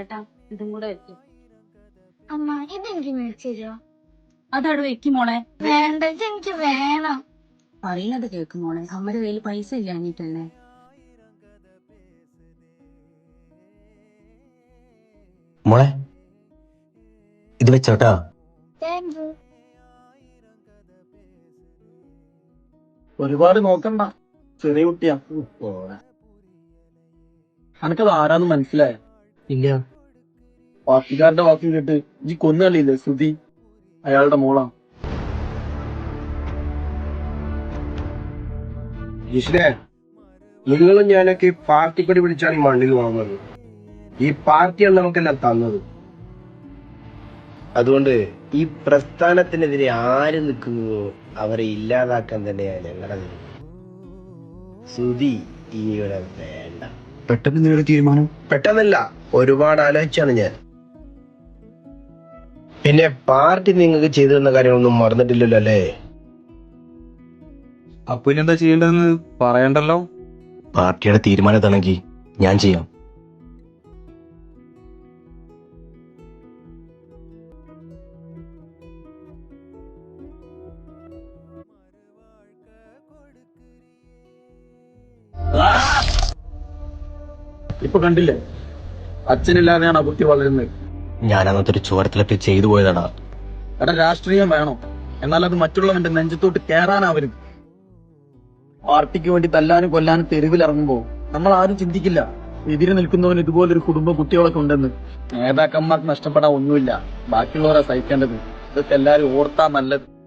കേട്ടാ? ഇതും കൂടെ വെച്ചു അമ്മ ഇതെനിക്ക് മേടിച്ചോ അതവിടെ വെക്കും മോളെ. വേണ്ട ഇതെനിക്ക് വേണം. പറയുന്നത് കേക്ക് മോളെ. അമ്മയുടെ കയ്യിൽ പൈസ ഇല്ലാഞ്ഞിട്ടല്ലേ? മോളെ ഇത് വെച്ചോട്ടാ. ഒരുപാട് നോക്കണ്ട. ചെറിയ കുട്ടിയാ. അനക്കത് ആരാന്ന് മനസ്സിലായ? ഇല്ല. പാർട്ടിക്കാരുടെ വാക്ക് കേട്ട് ഈ കൊന്നുകളിയില്ലേ സുധി? അയാളുടെ മോളാ. നിങ്ങളും ഞാനൊക്കെ ഈ പാർട്ടിക്കൊടി പിടിച്ചാണ് ഈ മണ്ണിൽ വാങ്ങുന്നത്. ഈ പാർട്ടിയാണ് നമുക്കെല്ലാം തന്നത്. അതുകൊണ്ട് ഈ പ്രസ്ഥാനത്തിനെതിരെ ആര് നിൽക്കുന്നുവോ അവരെ ഇല്ലാതാക്കാൻ തന്നെയാണ് ഞങ്ങളുടെ ശ്രുതി സുധി ഇവിടെ വേണ്ട. പെട്ടെന്ന് നിങ്ങളുടെ തീരുമാനം? പെട്ടെന്നല്ല. ഒരുപാട് ആലോചിച്ചാണ് ഞാൻ. പിന്നെ പാർട്ടി നിങ്ങൾക്ക് ചെയ്തു തന്ന കാര്യങ്ങളൊന്നും മറന്നിട്ടില്ലല്ലോ അല്ലേ? അപ്പൊ ഇനി എന്താ ചെയ്യേണ്ടതെന്ന് പറയണ്ടല്ലോ? പാർട്ടിയുടെ തീരുമാനത്താണെങ്കിൽ ഞാൻ ചെയ്യാം. ഇപ്പൊ കണ്ടില്ലേ? അച്ഛനില്ലാതെയാണ് ആ കുട്ടി വളരുന്നത്. ഞാൻ അന്നത്തെ ഒരു ചുവരത്തിലൊക്കെ ചെയ്തു പോയതാടാ. എടാ രാഷ്ട്രീയം വേണം. എന്നാൽ അത് മറ്റുള്ളവന്റെ നെഞ്ചത്തോട്ട് കയറാനാവരുത് പാർട്ടിക്ക് വേണ്ടി തല്ലാനും കൊല്ലാനും തെരുവിലിറങ്ങുമ്പോ നമ്മൾ ആരും ചിന്തിക്കില്ല. എതിരെ നിൽക്കുന്നവന് ഇതുപോലൊരു കുടുംബ കുട്ടികളൊക്കെ ഉണ്ടെന്ന്. നേതാക്കന്മാർക്ക് നഷ്ടപ്പെടാൻ ഒന്നുമില്ല. ബാക്കിയുള്ളവരാ സഹിക്കേണ്ടത്. ഇതൊക്കെ എല്ലാരും ഓർത്താ നല്ലത്.